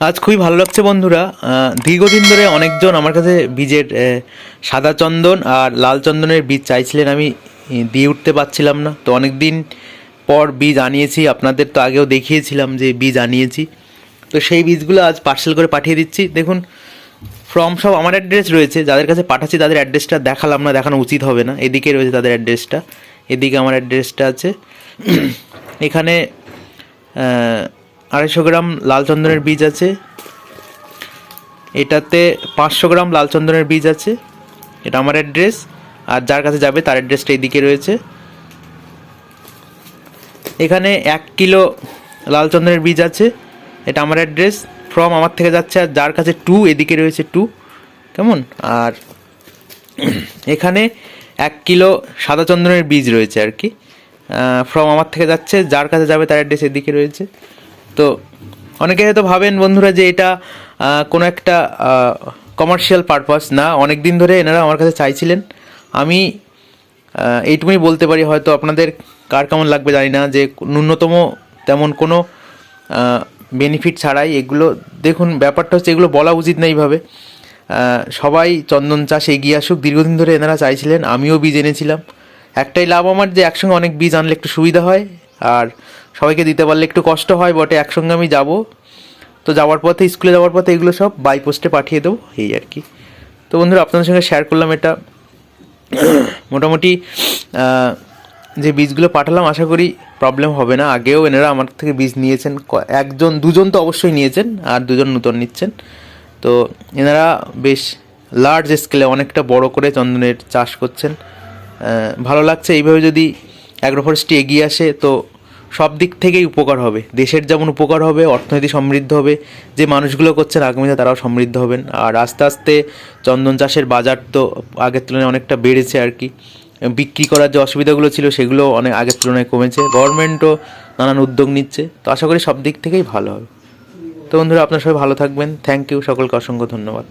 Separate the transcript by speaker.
Speaker 1: আজ খুবই ভালো লাগছে বন্ধুরা। দীর্ঘদিন ধরে অনেকজন আমার কাছে বীজের সাদা চন্দন আর লাল চন্দনের বীজ চাইছিলেন, আমি দিয়ে উঠতে পারছিলাম না। তো অনেক দিন পর বীজ আনিয়েছি, আপনাদের তো আগেও দেখিয়েছিলাম যে বীজ আনিয়েছি। তো সেই বীজগুলো আজ পার্সেল করে পাঠিয়ে দিচ্ছি। দেখুন ফর্ম সব আমার অ্যাড্রেস রয়েছে, যাদের কাছে পাঠাচ্ছি তাদের অ্যাড্রেসটা দেখালাম না, দেখানো উচিত হবে না। এদিকে রয়েছে তাদের অ্যাড্রেসটা এদিকে আমার অ্যাড্রেসটা আছে। এখানে আড়াইশো গ্রাম লাল চন্দনের বীজ আছে। এটাতে পাঁচশো গ্রাম লাল চন্দনের বীজ আছে। এটা আমার অ্যাড্রেস। আর যার কাছে যাবে তার অ্যাড্রেসটা এইদিকে রয়েছে। এখানে এক কিলো লাল চন্দনের বীজ আছে। এটা আমার অ্যাড্রেস। ফ্রম আমার থেকে যাচ্ছে আর যার কাছে টু এদিকে রয়েছে টু। কেমন? আর এখানে এক কিলো সাদা চন্দনের বীজ রয়েছে আর কি। ফ্রম আমার থেকে যাচ্ছে, যার কাছে যাবে তার অ্যাড্রেস এদিকে রয়েছে। তো অনেকে হয়তো ভাবেন বন্ধুরা যে এটা কোনো একটা কমার্শিয়াল পারপাস না অনেক দিন ধরে এনারা আমার কাছে চাইছিলেন। আমি এইটুকুই বলতে পারি, হয়তো আপনাদের কার কেমন লাগবে জানি না, যে ন্যূনতম তেমন কোনো বেনিফিট ছাড়াই এগুলো, দেখুন ব্যাপারটা হচ্ছে এগুলো বলা উচিত না এইভাবে। সবাই চন্দন চাষ এগিয়ে আসুক, দীর্ঘদিন ধরে এনারা চাইছিলেন, আমিও বীজ এনেছিলাম। একটাই লাভ আমার যে একসঙ্গে অনেক বীজ আনলে একটু সুবিধা হয় আর সবাইকে দিতে পারলে একটু কষ্ট হয়, বটে। একসঙ্গে আমি যাব। তো যাওয়ার পথে, স্কুলে যাওয়ার পথে এগুলো সব বাই পোস্টে পাঠিয়ে দেবো, এই আর কি। তো বন্ধুরা, আপনাদের সঙ্গে শেয়ার করলাম এটা। মোটামুটি যে বীজগুলো পাঠালাম, আশা করি প্রবলেম হবে না। আগেও এনারা আমার থেকে বীজ নিয়েছেন। একজন, দুজন তো অবশ্যই নিয়েছেন, আর দুজন নূতন নিচ্ছেন। তো এনারা বেশ লার্জ স্কেলে অনেকটা বড় করে চন্দনের চাষ করছেন। ভালো লাগছে। এইভাবে যদি অ্যাগ্রোফরেস্ট্রি এগিয়ে আসে, তো সব দিক থেকেই উপকার হবে। দেশের যেমন উপকার হবে, অর্থনীতি সমৃদ্ধ হবে, যে মানুষগুলো করছেন আগামীতে তারাও সমৃদ্ধ হবেন। আর আস্তে আস্তে চন্দন চাষের বাজার তো আগের তুলনায় অনেকটা বেড়েছে আর কি। বিক্রি করার যে অসুবিধাগুলো ছিল, সেগুলো অনেক আগের তুলনায় কমেছে। গভর্নমেন্টও নানান উদ্যোগ নিচ্ছে, তো আশা করি সব দিক থেকেই ভালো হবে। তো বন্ধুরা, আপনার সবাই ভালো থাকবেন। থ্যাংক ইউ সকলকে অসংখ্য ধন্যবাদ।